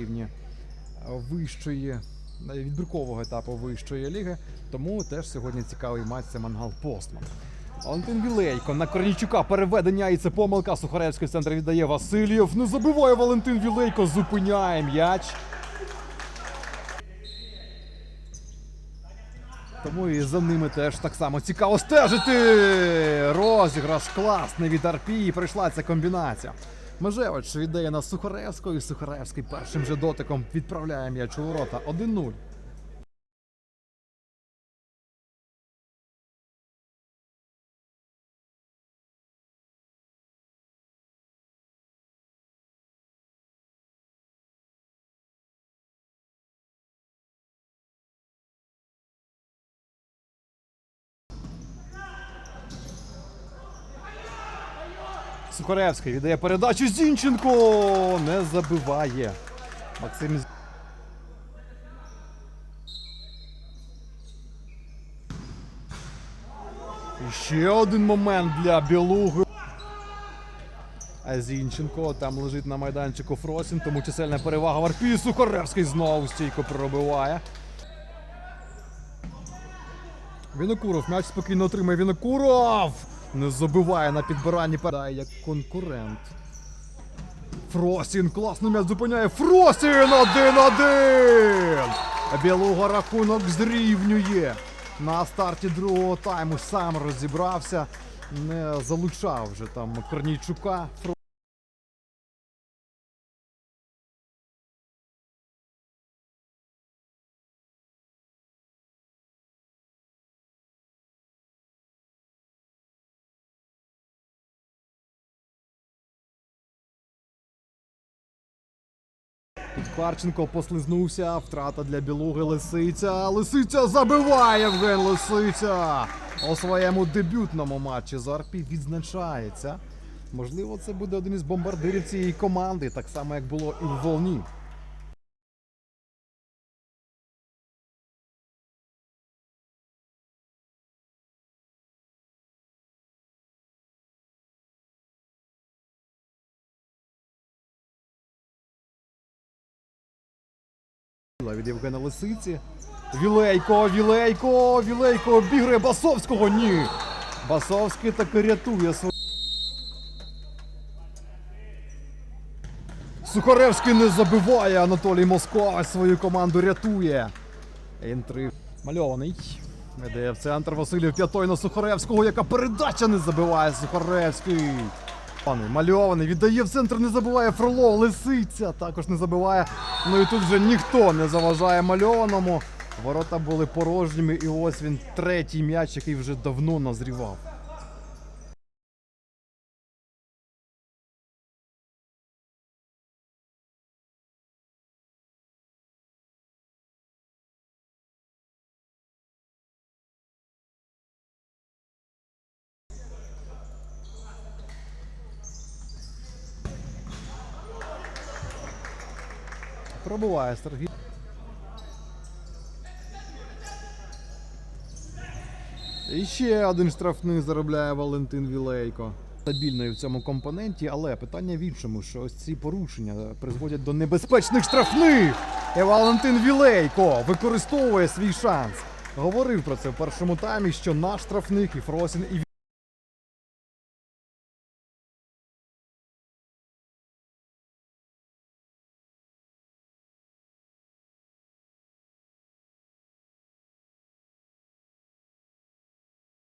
рівні вищої відбіркового етапу вищої ліги. Тому теж сьогодні цікавий матч це Мангал Постман. Валентин Вілейко на Корнійчука переведення і це помилка. Сухаревський центр віддає Васильєв. Не забиває Валентин Вілейко, зупиняє м'яч. Тому і за ними теж так само цікаво стежити. Розіграш класний від Арпії. Прийшла ця комбінація. Межевич віддає на Сухаревського, і Сухаревський першим же дотиком відправляє м'яч у ворота 1-0. Сухаревський віддає передачу Зінченко. Не забиває. Максим. І ще один момент для Білуги. А Зінченко там лежить на майданчику Фросін, тому чисельна перевага в Арпії. Сухаревський знову стійко пробиває. Вінокуров м'яч спокійно отримає Вінокуров. Не забиває на підбиранні передає як конкурент. Фросін класно м'яч зупиняє. Фросін 1-1! Білого рахунок зрівнює. На старті другого тайму сам розібрався. Не залучав вже там Корнійчука. Харченко послизнувся. Втрата для білуги Лисиця. Лисиця забиває Євген Лисиця. У своєму дебютному матчі за Арпі відзначається. Можливо, це буде один із бомбардирів цієї команди, так само як було і в волні. Від Євгена Лисиці. Вілейко, Вілейко, Вілейко обігрує Басовського. Ні. Басовський таки рятує свою. Сухаревський не забиває. Анатолій Московець свою команду рятує. Інтриг мальований. Веде в центр Василів п'ятой на Сухаревського, яка передача не забиває Сухаревський. Пане, мальований, віддає в центр, не забуває Фролов, Лисиця також не забиває. Ну і тут вже ніхто не заважає мальованому. Ворота були порожніми, і ось він третій м'яч, який вже давно назрівав. Пробуває Сергій. І ще один штрафний заробляє Валентин Вілейко. Стабільною в цьому компоненті, але питання в іншому, що ось ці порушення призводять до небезпечних штрафних. І Валентин Вілейко використовує свій шанс. Говорив про це в першому таймі, що на штрафних і Фросін і